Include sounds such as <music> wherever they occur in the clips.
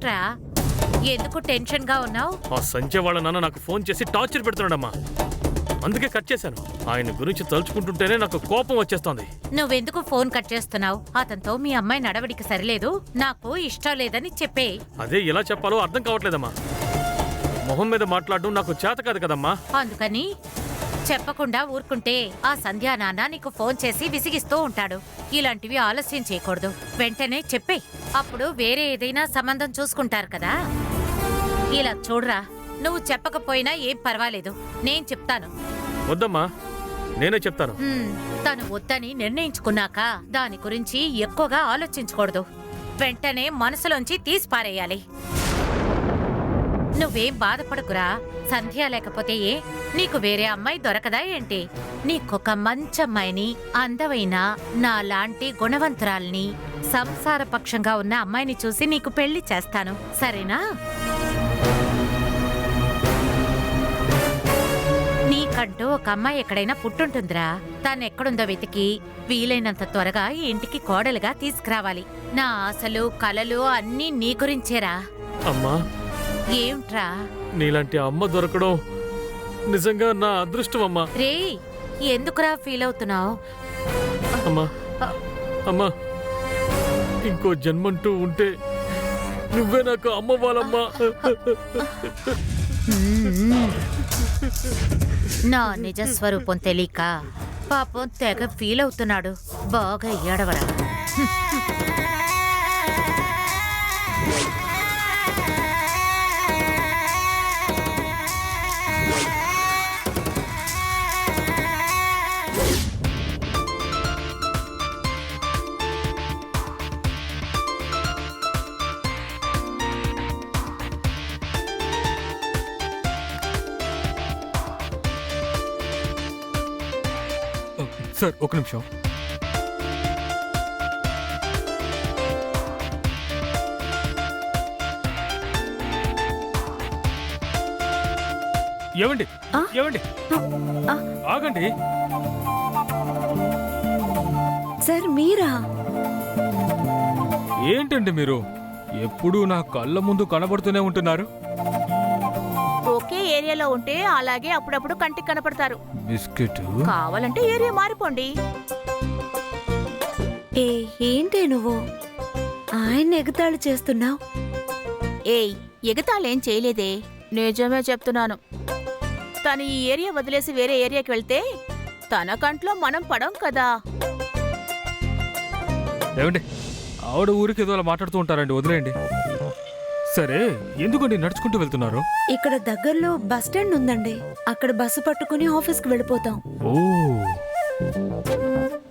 ఏమిట్రా? ఎందుకు టెన్షన్గా ఉన్నావు? ఆ సంజయ్ వాళ్ళ నాన్న నాకు ఫోన్ చేసి టార్చర్ పెడుతున్నాడమ్మా. అందుకే కట్ చేశాను. ఆయన గురించి తలుచుకుంటుంటేనే నాకు కోపం వచ్చేస్తోంది. నువ్వెందుకు ఫోన్ కట్ చేస్తున్నావు? అతనితో మీ అమ్మాయి నడవడిక సరిలేదు. నాకు ఇష్టం లేదని చెప్పే. అదే ఎలా చెప్పాలో అర్థం కావట్లేదమ్మా. మొహం మీద మాట్లాడడం నాకు చేత కాదు కదమ్మా. అందుకని చెప్పకుండా ఊరుకుంటే ఆ సంధ్యా నాన్న నీకు ఫోన్ చేసి విసిగిస్తూ ఉంటాడు. ఇలాంటివి ఆలస్యం చేయకూడదు. వెంటనే చెప్పే. అప్పుడు వేరే ఏదైనా సంబంధం చూసుకుంటారు కదా? ఇలా చూడరా. నువ్వు చెప్పకపోయినా ఏం పర్వాలేదు. నేను చెప్తాను. వద్దమ్మా. నేనే చెప్తాను. తను వద్దని నిర్ణయించుకున్నాక దాని గురించి ఎక్కువగా ఆలోచించకూడదు. వెంటనే మనసులోంచి తీసి పారేయాలి నువ్వేం బాధపడకురా. సంధ్య లేకపోతే ఏ? నీకు వేరే అమ్మాయి దొరకదా ఏంటి? నీకొక మంచి అమ్మాయిని అందమైన నా లాంటి గుణవంతురాల్ని సంసార పక్షంగా ఉన్న అమ్మాయిని చూసి నీకు పెళ్ళి చేస్తాను. సరేనా? నీకంటూ ఒక అమ్మాయి ఎక్కడైనా పుట్టుంటుందిరా. తను ఎక్కడుందో వెతికి వీలైనంత త్వరగా ఈ ఇంటికి కోడలుగా తీసుకురావాలి. నా ఆశలు కలలు అన్నీ నీ గురించేరా. అమ్మా. ఏమిట్రా నీలాంటి అమ్మ దొరకడం నిజంగా నా అదృష్టం అమ్మా. రే ఎందుకురా ఫీల్ అవుతున్నావు? అమ్మా అమ్మా ఇంకో జన్మంటూ ఉంటే నువ్వే నాకు అమ్మ వాళ్ళమ్మా నా నిజ స్వరూపం తెలియక పాపం తెగ ఫీల్ అవుతున్నాడు. బాగా ఏడవరా. సార్ ఒక నిమిషం. ఏమండి? ఏమండి. ఆగండి. సార్ మీరా? ఏంటండి మీరు? ఎప్పుడూ నా కళ్ళ ముందు కనబడుతూనే ఉంటున్నారు. ఏరియాలో ఉంటే అలాగే అప్పుడప్పుడు కంటికి కనపడతారు. బిస్కెట్? కావాలంటే ఏరియా మారిపోండి. ఏ ఏంటే నువ్వు? ఆయన ఎగతాళి చేస్తున్నావు. ఏయ్ ఎగతాళేం చేయలేదే. నిజమే చెప్తున్నాను. తను ఈ ఏరియా వదిలేసి వేరే ఏరియాకి వెళ్తే తన కంట్లో మనం పడం కదా. ఏమండి? ఆవిడ ఊరికి ఏదో మాట్లాడుతూ ఉంటారండి వదిలేయండి. సరే ఎందుకండి నడుచుకుంటూ వెళ్తున్నారు? ఇక్కడ దగ్గరలో బస్ స్టాండ్ ఉందండి. అక్కడ బస్సు పట్టుకుని ఆఫీస్కి వెళ్ళిపోతాం. ఓ.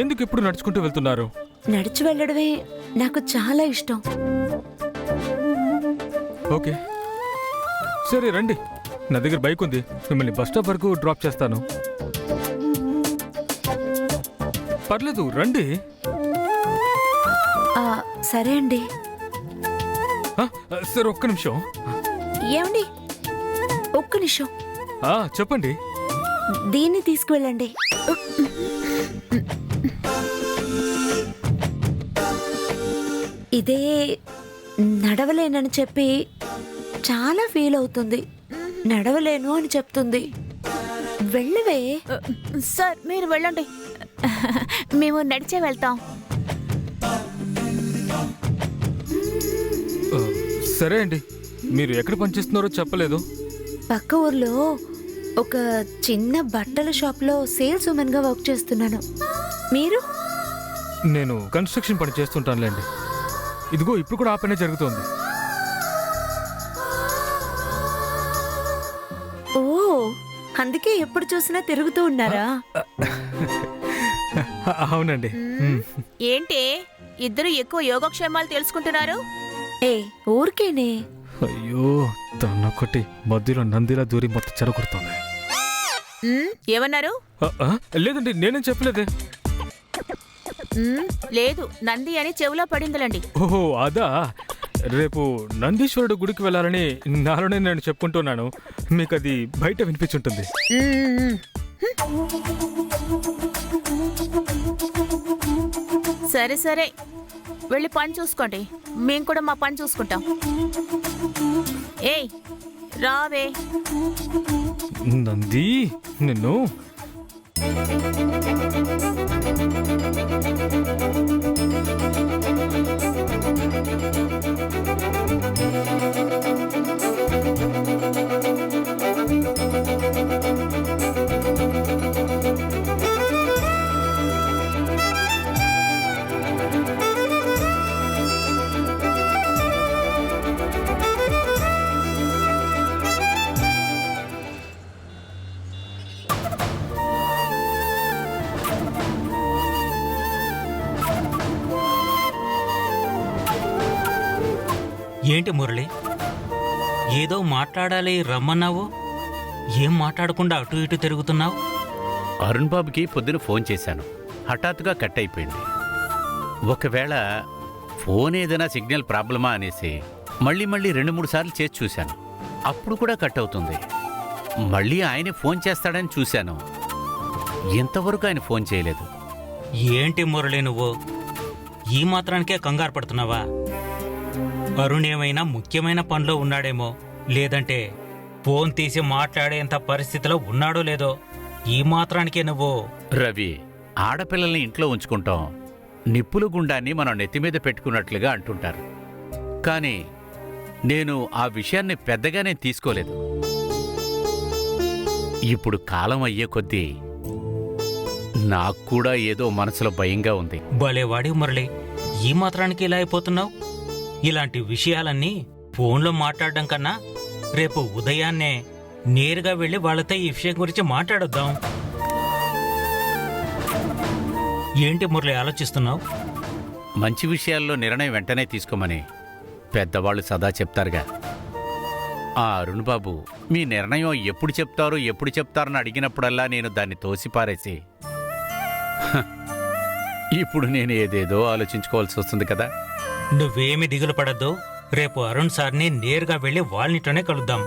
ఎందుకు ఎప్పుడు నడుచుకుంటూ వెళ్తున్నారు? నడిచి వెళ్ళడమే నాకు చాలా ఇష్టం. ఓకే. సరే రండి. నా దగ్గర బైక్ ఉంది. మిమ్మల్ని బస్ స్టాప్ వరకు డ్రాప్ చేస్తాను. పర్లేదు రండి. ఆ, సరే అండి. సరే ఒక్క నిమిషం. ఏమండి? ఒక్క నిమిషం. ఆ, చెప్పండి. దీన్ని తీసుకువెళ్ళండి. ఇదే నడవలేనని చెప్పి చాలా ఫీల్ అవుతుంది. నడవలేను అని చెప్తుంది. వెళ్ళవే. సార్ మీరు వెళ్ళండి. మేము నడిచే వెళ్తాం. సరే అండి. మీరు ఎక్కడ పనిచేస్తున్నారో చెప్పలేదు. పక్క ఊర్లో ఒక చిన్న బట్టల షాప్లో సేల్స్ ఉమెన్గా వర్క్ చేస్తున్నాను. మీరు? నేను కన్స్ట్రక్షన్ పని చేస్తుంటానులేండి. ఇదిగో ఇప్పుడు కూడా ఆ పనే జరుగుతోంది. ఓ అందుకే ఎప్పుడు చూసినా తిరుగుతూ ఉన్నారా? <laughs> అవునండి. ఏంటి? ఇద్దరు ఎక్కువ యోగక్షేమాలు తెలుసుకుంటున్నారు? ఏ ఊరికేనే? అయ్యో తనొకటి మధ్యలో నందిలా దూరి మొత్తం చెరగొడుతోంది. ఉమ్, ఏమన్నారు? ఆ, ఆ, లేదండి నేనేం చెప్పలేదే. లేదు నంది అని చెవిలో పడిందిలండి. ఓహో అదా? రేపు నందీశ్వరుడు గుడికి వెళ్ళాలని నాలోనే నేను చెప్పుకుంటున్నాను. మీకు అది బయట వినిపించుంటుంది. సరే సరే. వెళ్ళి పని చూసుకోండి. మేము కూడా మా పని చూసుకుంటాం. ఏయ్ రావే. నంది నిన్ను? ఏంటి ఏదో మాట్లాడాలి రమ్మన్నావు? ఏం మాట్లాడకుండా అటు ఇటు తిరుగుతున్నావు? అరుణ్ బాబుకి పొద్దున ఫోన్ చేశాను. హఠాత్తుగా కట్ అయిపోయింది. ఒకవేళ ఫోన్ ఏదైనా సిగ్నల్ ప్రాబ్లమా అనేసి మళ్ళీ మళ్ళీ రెండు మూడు సార్లు చేసి చూశాను. అప్పుడు కూడా కట్ అవుతుంది. మళ్ళీ ఆయన ఫోన్ చేస్తాడని చూశాను. ఇంతవరకు ఆయన ఫోన్ చేయలేదు. ఏంటి మురళి నువ్వు? ఈ మాత్రానికే కంగారు పడుతున్నావా? అరుణ్ ఏమైనా ముఖ్యమైన పనిలో ఉన్నాడేమో? లేదంటే ఫోన్ తీసి మాట్లాడేంత పరిస్థితిలో ఉన్నాడో లేదో? ఈ మాత్రానికే నువ్వు. రవి ఆడపిల్లల్ని ఇంట్లో ఉంచుకుంటాం. నిప్పుల గుండాన్ని మనం నెత్తిమీద పెట్టుకున్నట్లుగా అంటుంటారు. కానీ నేను ఆ విషయాన్ని పెద్దగానే తీసుకోలేదు. ఇప్పుడు కాలం అయ్యే కొద్దీ నాకు కూడా ఏదో మనసులో భయంగా ఉంది. భలేవాడి మురళి. ఈ మాత్రానికి ఇలా అయిపోతున్నావు? ఇలాంటి విషయాలన్నీ ఫోన్లో మాట్లాడడం కన్నా రేపు ఉదయాన్నే నేరుగా వెళ్ళి వాళ్ళతో ఈ విషయం గురించి మాట్లాడొద్దాం. ఏంటి మురళి ఆలోచిస్తున్నావు? మంచి విషయాల్లో నిర్ణయం వెంటనే తీసుకోమని పెద్దవాళ్ళు సదా చెప్తారుగా. ఆ అరుణ్ బాబు మీ నిర్ణయం ఎప్పుడు చెప్తారు ఎప్పుడు చెప్తారని అడిగినప్పుడల్లా నేను దాన్ని తోసిపారేసి ఇప్పుడు నేను ఏదేదో ఆలోచించుకోవాల్సి వస్తుంది కదా. నువ్వేమి దిగులు పడద్దు. రేపు అరుణ్ సార్ని నేరుగా వెళ్ళి వాళ్ళనిటనే కలుద్దాం.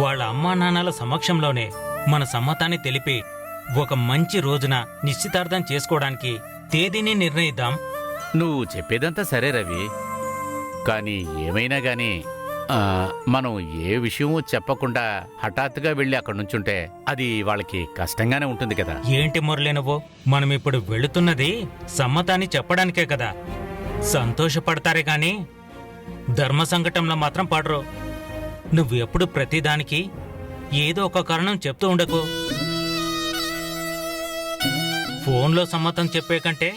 వాళ్ళ అమ్మా నాన్నల సమక్షంలోనే మన సమ్మతాన్ని తెలిపి ఒక మంచి రోజున నిశ్చితార్థం చేసుకోవడానికి తేదీని నిర్ణయిద్దాం. నువ్వు చెప్పేదంతా సరే రవి. కానీ ఏమైనా గాని ఆ, మనం ఏ విషయమూ చెప్పకుండా హఠాత్తుగా వెళ్ళి అక్కడ నుంచుంటే అది వాళ్ళకి కష్టంగానే ఉంటుంది కదా. ఏంటి మురళి నువ్వు? మనం ఇప్పుడు వెళుతున్నది సమ్మతాన్ని చెప్పడానికే కదా. సంతోషపడతారే గాని ధర్మ సంకటంలో మాత్రం పడరు. నువ్వు ఎప్పుడు ప్రతిదానికి ఏదో ఒక కారణం చెప్తూ ఉండకు. ఫోన్లో సమ్మతం చెప్పే కంటే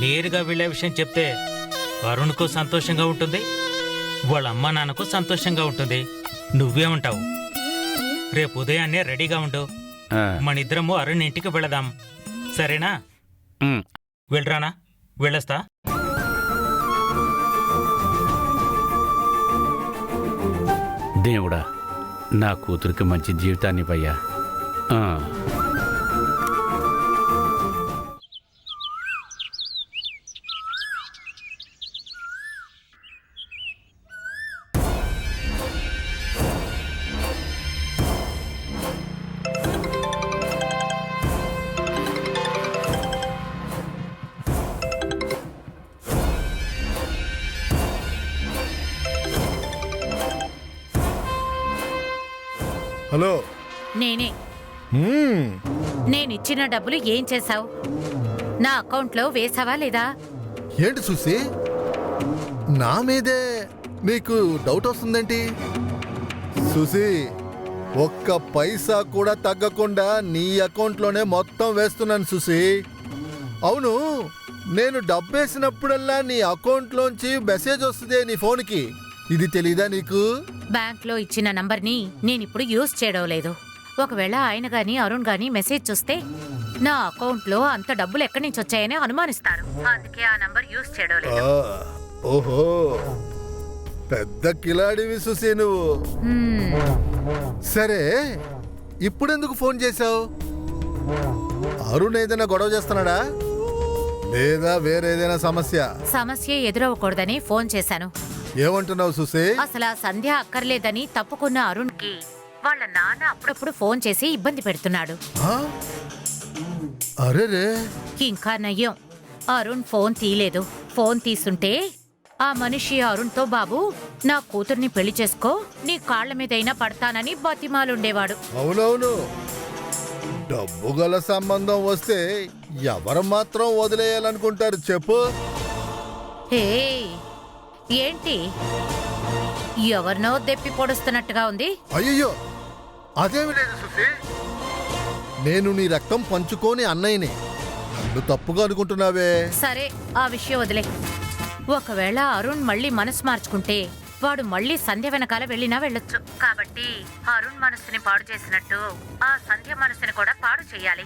నేరుగా వెళ్ళే విషయం చెప్తే అరుణ్కు సంతోషంగా ఉంటుంది. వాళ్ళ అమ్మా నాన్నకు సంతోషంగా ఉంటుంది. నువ్వేమంటావు? రేపు ఉదయాన్నే రెడీగా ఉండు. ఆ, మనిద్దరము అరుణ్ ఇంటికి వెళదాం. సరేనా? వెళ్ళరానా? వెళ్ళొస్తా. దేవుడా నా కూతురికి మంచి జీవితాన్ని ఇవ్వయ్యా హలో. నేనే. మ్మ్. నేనిచ్చిన డబ్బులు ఏం చేశావు? నా అకౌంట్లో వేసావా లేదా? ఏంటి చూసి నా మీదే నీకు డౌట్ వస్తుందేంటి? సుసి ఒక్క పైసా కూడా తగ్గకుండా నీ అకౌంట్లోనే మొత్తం వేస్తున్నాను సుసి అవును నేను డబ్బేసినప్పుడల్లా నీ అకౌంట్లోంచి మెసేజ్ వస్తుంది నీ ఫోన్కి. ఇది తెలీదా నీకు? బ్యాంక్లో ఇచ్చిన నంబర్ని నేనిప్పుడు యూజ్ చేయడం లేదు ఒకవేళ ఆయన గాని అరుణ్ గాని మెసేజ్ చూస్తే నా అకౌంట్లో అంత డబ్బులు ఎక్కడి నుంచి వచ్చాయని అనుమానిస్తారు. అందుకే ఆ నంబర్ యూజ్ చేయడం లేదు ఆ, ఓహో. పెద్ద కిలాడివి సుసి నువ్వు. సరే ఇప్పుడెందుకు ఫోన్ చేశావు? అరుణ్ ఏదైనా గొడవ చేస్తున్నాడా? లేదా వేరేదైనా సమస్య? సమస్య ఎదురవ్వకూడదని ఫోన్ చేశాను. ఏమంటున్నావు సుసే అసలు ఆ సంధ్య అక్కర్లేదని తప్పుకున్న అరుణ్కి వాళ్ళ నాన్న అప్పుడప్పుడు ఫోన్ చేసి ఇబ్బంది పెడుతున్నాడు. అరే రే ఇంకా నయ్యం. అరుణ్ ఫోన్ తీయలేదు. ఫోన్ తీసుంటే ఆ మనిషి అరుణ్తో బాబు నా కూతుర్ని పెళ్ళి చేసుకో నీ కాళ్ళ మీదైనా పడతానని బతిమాలుండేవాడు. అవునవును. డబ్బు గల సంబంధం వస్తే ఎవరు మాత్రం వదిలేయాలనుకుంటారు చెప్పు. హే ఏంటి? ఎవరినో దెప్పి పొడుస్తున్నట్టుగా ఉంది? అయ్యో అదేమి లేదు సుశీ. నేను నీ రక్తం పంచుకోని అన్నయ్యని. నన్ను తప్పుగా అనుకుంటున్నావే. సరే ఆ విషయం వదిలే. ఒకవేళ అరుణ్ మళ్ళీ మనసు మార్చుకుంటే వాడు మళ్ళీ సంధ్య వెనకాల వెళ్ళినా వెళ్ళొచ్చు. కాబట్టి అరుణ్ మనసుని పాడు చేసినట్టు ఆ సంధ్య మనసుని కూడా పాడు చేయాలి.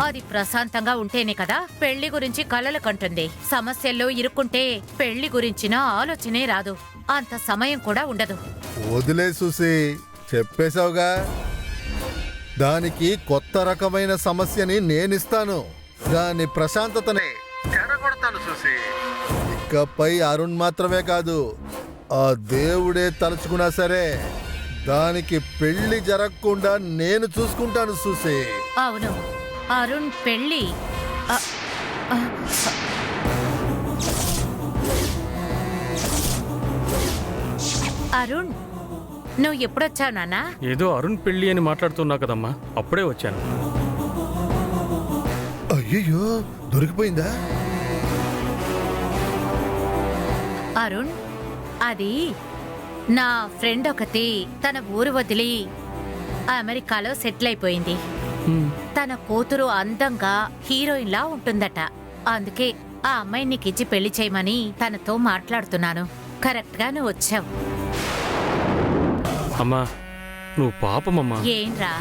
అది ప్రశాంతంగా ఉంటేనే కదా పెళ్ళి గురించి కలలు కంటుంది. సమస్యల్లో ఇరుక్కుంటే పెళ్ళి గురించిన ఆలోచనే రాదు. అంత సమయం కూడా ఉండదు. వదిలే సుసి చెప్పేశావుగా? దానికి కొత్త రకమైన సమస్యని నేనిస్తాను. దాని ప్రశాంతతని. చెడగొడతాను సుసి ఇకపై అరుణ్ మాత్రమే కాదు ఆ దేవుడే తలుచుకున్నా సరే దానికి పెళ్ళి జరగకుండా నేను చూసుకుంటాను సుసి అవును. అరుణ్ అ, అరుణ్ నువ్వు ఎప్పుడొచ్చావు నాన్నా? ఏదో అరుణ్ పెళ్ళి అని మాట్లాడుతున్నావు కదమ్మా. అప్పుడే వచ్చాను. అయ్యయ్యో దొరికిపోయిందా? అరుణ్ అది నా ఫ్రెండ్ ఒకటి తన ఊరు వదిలి అమెరికాలో సెటిల్ అయిపోయింది. తన కూతురు అందంగా హీరోయిన్లా ఉంటుందట. అందుకే ఆ అమ్మాయి నీకిచ్చి పెళ్ళి చేయమని తనతో మాట్లాడుతున్నాను. కరెక్ట్గా నువ్వు వచ్చావు అమ్మా నువ్వు పాపమమ్మా. ఏంరా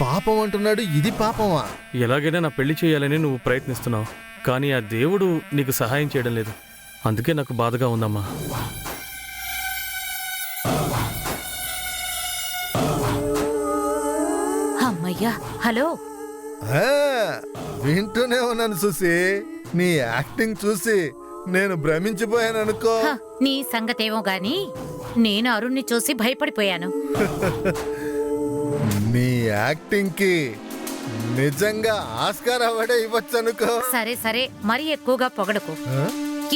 పాపం అంటున్నాడు ఇది పాపమా? ఎలాగైనా నా పెళ్ళి చేయాలని నువ్వు ప్రయత్నిస్తున్నావు. కానీ ఆ దేవుడు నీకు సహాయం చేయడం లేదు. అందుకే నాకు బాధగా ఉందమ్మా. అమ్మయ్యా హలో. ఆ, వింటూనే ఉన్నాను చూసి నీ యాక్టింగ్ చూసి నేను భ్రమించిపోయాను అనుకో. హ, నీ సంగతేమో గాని నేను అరుణ్ని చూసి భయపడిపోయాను. నీ యాక్టింగ్కి నిజంగా ఆస్కార్ అవార్డే ఇవ్వచ్చు అనుకో. సరే సరే మరి ఎక్కువగా పొగడకు?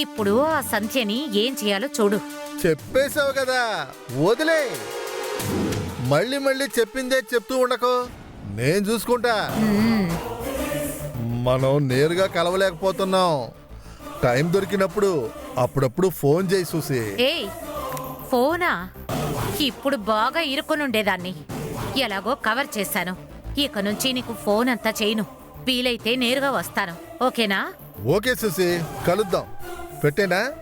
ఇప్పుడు ఆ సంధ్యని ఏం చేయాలో చూడు. చెప్పేశావు కదా వదిలే. మళ్ళీ మళ్ళీ చెప్పిందే చెప్తూ ఉండకు. నేను చూసుకుంటా. మనం నేరుగా కలవలేకపోతున్నాం. టైం దొరికినప్పుడు అప్పుడప్పుడు ఫోన్ చేయి చూసి ఏయ్ ఫోనా? ఇప్పుడు బాగా ఇరుక్కునుండేదాన్ని. ఎలాగో కవర్ చేశాను. ఇక నుంచి నీకు ఫోన్ అంతా చేయను. వీలైతే నేరుగా వస్తాను. ఓకేనా? ఓకే సుసి కలుద్దాం. పెట్టేనా.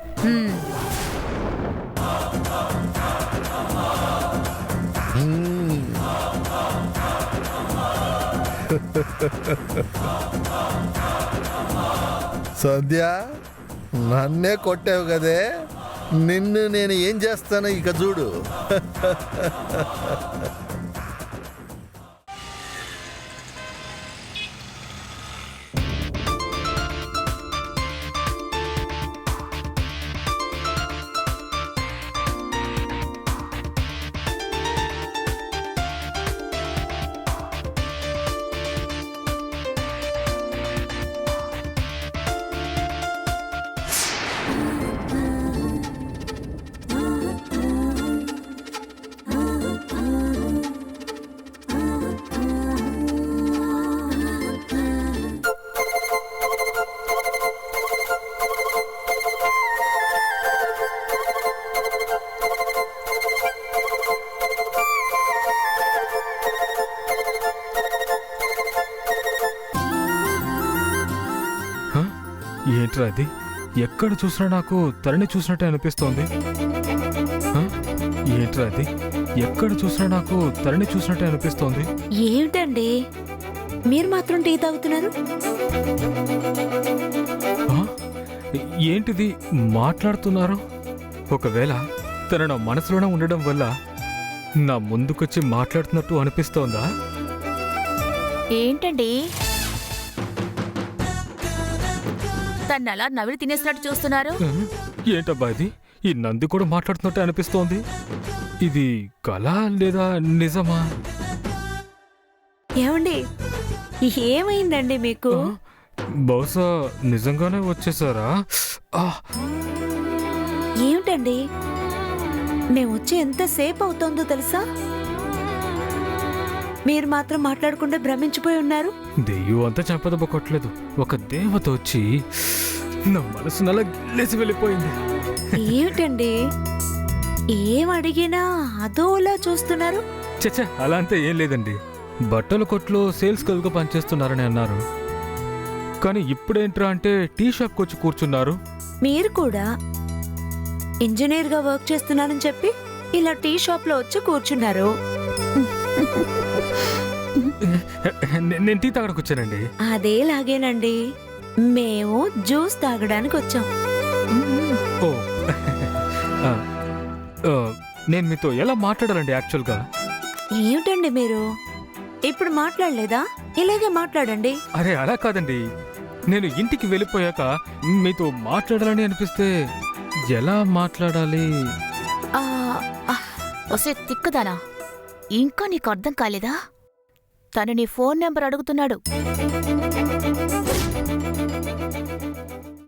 సంధ్య నన్నే కొట్టావు కదే. నిన్ను నేను ఏం చేస్తాను ఇక చూడు. ఏంట్రా అది? ఎక్కడ చూసినా నాకు తరణి చూసినట్టే అనిపిస్తోంది? ఏంట్రా అది? ఎక్కడ చూసినా నాకు తరణి చూసినట్టే అనిపిస్తోంది. ఏమిటండి? మీరు మాత్రం టీ తాగుతున్నారు? ఏంటిది మాట్లాడుతున్నారు? ఒకవేళ తన నా మనసులోనే ఉండడం వల్ల నా ముందుకొచ్చి మాట్లాడుతున్నట్టు అనిపిస్తోందా? ఏంటండి? తను అలా నవిలి తినేసినట్టు చూస్తున్నారు? ఏంటబ్బా ఇది? ఈ నంది కూడా మాట్లాడుతున్నట్టు అనిపిస్తోంది. ఇది కళ లేదా నిజమా? ఏమండి ఏమైందండి మీకు? బహుశా నిజంగానే వచ్చేసారా? ఏమిటండి? మేము వచ్చి ఎంతసేపు అవుతోందో తెలుసా? మీరు మాత్రం మాట్లాడకుండా భ్రమించిపోయి ఉన్నారు? దెయ్యం అంతా చెంపదెబ్బ కొట్టలేదు. ఒక దేవత వచ్చి నా మనసు నల్ల గిల్లేసి వెళ్ళిపోయింది. ఏమిటండి? ఏం అడిగినా అదోలా చూస్తున్నారు? చచ్చా అలా అంతా ఏం లేదండి. బట్టల కొట్లో సేల్స్ గర్ల్గా పనిచేస్తున్నారని అన్నారు. కానీ ఇప్పుడేంట్రా అంటే టీ షాప్కి వచ్చి కూర్చున్నారు. మీరు కూడా ఇంజనీర్గా వర్క్ చేస్తున్నానని చెప్పి ఇలా టీ షాప్లో వచ్చి కూర్చున్నారు. నే- నేను టీ తాగడానికి వచ్చానండి. అదేలాగేనండి. మేము జ్యూస్ తాగడానికి వచ్చాం. ఓ. ఆ, ఆ, నేను మీతో ఎలా మాట్లాడాలండి యాక్చువల్గా? ఏమిటండి మీరు? ఇప్పుడు మాట్లాడలేదా? ఇలాగే మాట్లాడండి. అరే అలా కాదండి. నేను ఇంటికి వెళ్ళిపోయాక మీతో మాట్లాడాలని అనిపిస్తే ఎలా మాట్లాడాలి? ఆ, తిక్కదానా? ఇంకా నీకు అర్థం కాలేదా? తను నీ ఫోన్ నెంబర్ అడుగుతున్నాడు.